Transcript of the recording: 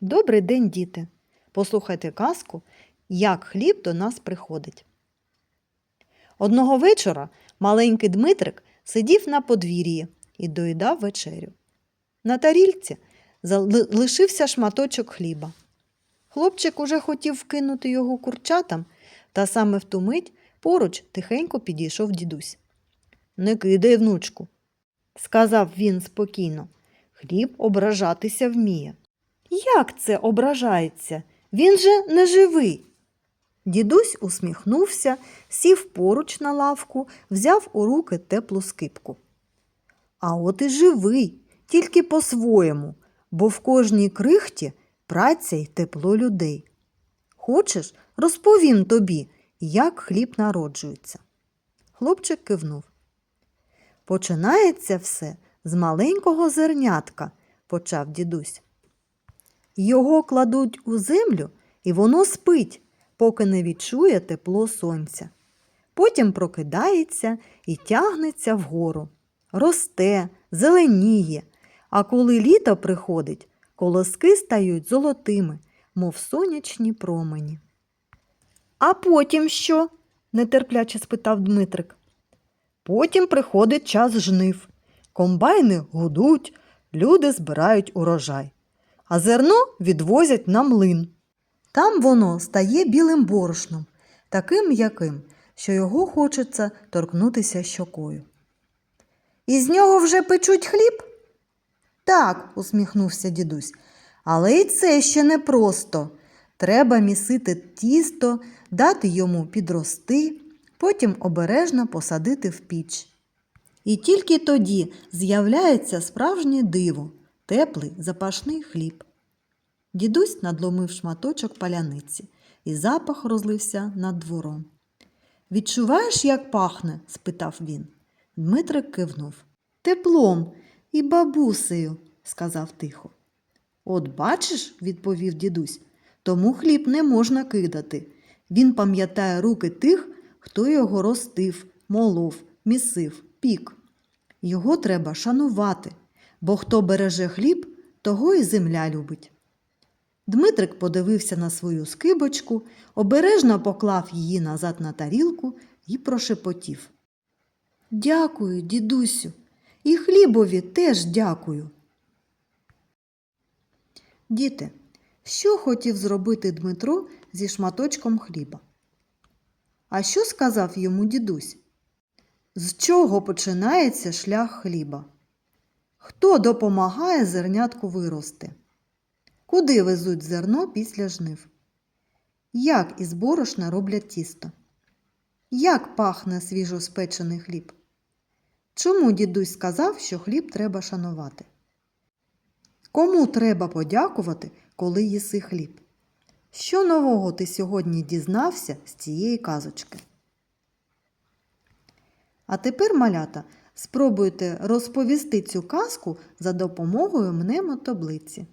Добрий день, діти! Послухайте казку, як хліб до нас приходить. Одного вечора маленький Дмитрик сидів на подвір'ї і доїдав вечерю. На тарільці зали- лишився шматочок хліба. Хлопчик уже хотів вкинути його курчатам, та саме в ту мить поруч тихенько підійшов дідусь. Не кидай, внучку, сказав він спокійно. Хліб ображатися вміє. Як це ображається? Він же не живий. Дідусь усміхнувся, сів поруч на лавку, взяв у руки теплу скипку. А от і живий, тільки по-своєму, бо в кожній крихті праця й тепло людей. Хочеш, розповім тобі, як хліб народжується. Хлопчик кивнув. Починається все з маленького зернятка, почав дідусь. Його кладуть у землю, і воно спить, поки не відчує тепло сонця. Потім прокидається і тягнеться вгору. Росте, зеленіє, а коли літо приходить, колоски стають золотими, мов сонячні промені. А потім що? нетерпляче спитав Дмитрик. Потім приходить час жнив. Комбайни гудуть, люди збирають урожай а зерно відвозять на млин. Там воно стає білим борошном, таким м'яким, що його хочеться торкнутися щокою. Із нього вже печуть хліб? Так, усміхнувся дідусь, але й це ще не просто. Треба місити тісто, дати йому підрости, потім обережно посадити в піч. І тільки тоді з'являється справжнє диво теплий запашний хліб. Дідусь надломив шматочок паляниці, і запах розлився над двором. Відчуваєш, як пахне? спитав він. Дмитрик кивнув. Теплом і бабусею, сказав тихо. От бачиш, відповів дідусь, тому хліб не можна кидати. Він пам'ятає руки тих, хто його ростив, молов, місив, пік. Його треба шанувати бо хто береже хліб, того і земля любить. Дмитрик подивився на свою скибочку, обережно поклав її назад на тарілку і прошепотів. Дякую, дідусю, і хлібові теж дякую. Діти, що хотів зробити Дмитро зі шматочком хліба? А що сказав йому дідусь? З чого починається шлях хліба? Хто допомагає зернятку вирости? Куди везуть зерно після жнив? Як із борошна роблять тісто? Як пахне свіжоспечений хліб? Чому дідусь сказав, що хліб треба шанувати? Кому треба подякувати, коли їси хліб? Що нового ти сьогодні дізнався з цієї казочки? А тепер, малята, спробуйте розповісти цю казку за допомогою мнемотаблиці.